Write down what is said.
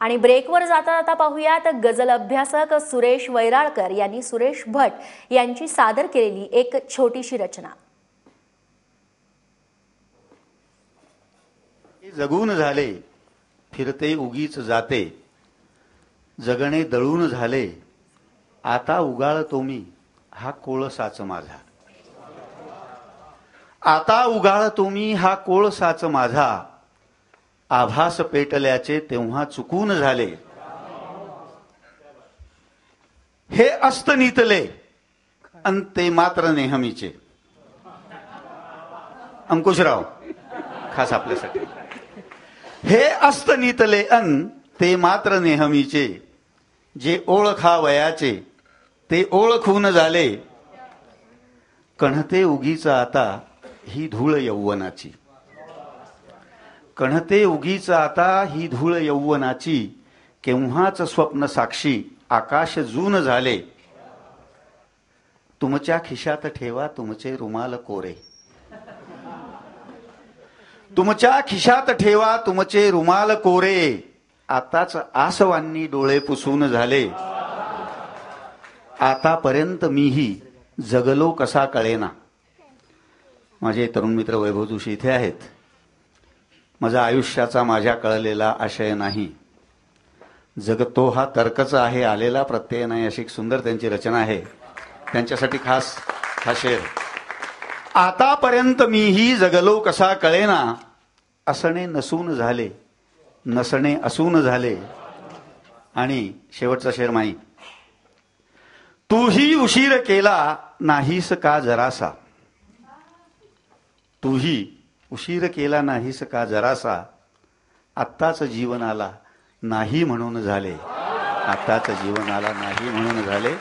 आणि ब्रेकवर जाता जाता पाहूयात गझल अभ्यासक सुरेश वैराळकर यांनी सुरेश भट यांची सादर केलेली एक छोटीशी रचना. जगून झाले फिरते उगीच जाते. जगणे दळून झाले आता उगाळ मी हा कोळसाच माझा. आता उगाळ मी हा कोळसाच माझा. आभास पेटल्याचे तेव्हा चुकून झाले. हे अस्त नितले अन ते मात्र नेहमीचे. अंकुशराव खास आपल्यासाठी. हे अस्त नितले अन ते मात्र नेहमीचे. जे ओळखा वयाचे ते ओळखून झाले. कणते उगीच आता ही धूळ यौवनाची. कणते उगीच आता ही धूळ यौवनाची केव्हाच स्वप्न साक्षी आकाश जून झाले. तुमच्या खिशात ठेवा तुमचे रुमाल कोरे. तुमच्या खिशात ठेवा तुमचे रुमाल कोरे. आताच आसवांनी डोळे पुसून झाले. आतापर्यंत मीही जगलो कसा कळेना. माझे तरुण मित्र वैभव जोशी इथे आहेत. माझा आयुष्याचा माझ्या कळलेला आशय नाही. जगतो हा तर्कच आहे आलेला प्रत्यय नाही अशी एक सुंदर त्यांची रचना आहे. त्यांच्यासाठी खास हा. शेर आतापर्यंत मीही जगलो कसा कळेना. असणे नसून झाले नसणे असून झाले. आणि शेवटचा शेर माई. तूही उशीर केला नाहीस का जरासा? तूही उशीर केला नाहीस का जरासा? आत्ताच जीवन आला नाही म्हणून झाले. आत्ताच जीवन आला नाही म्हणून झाले.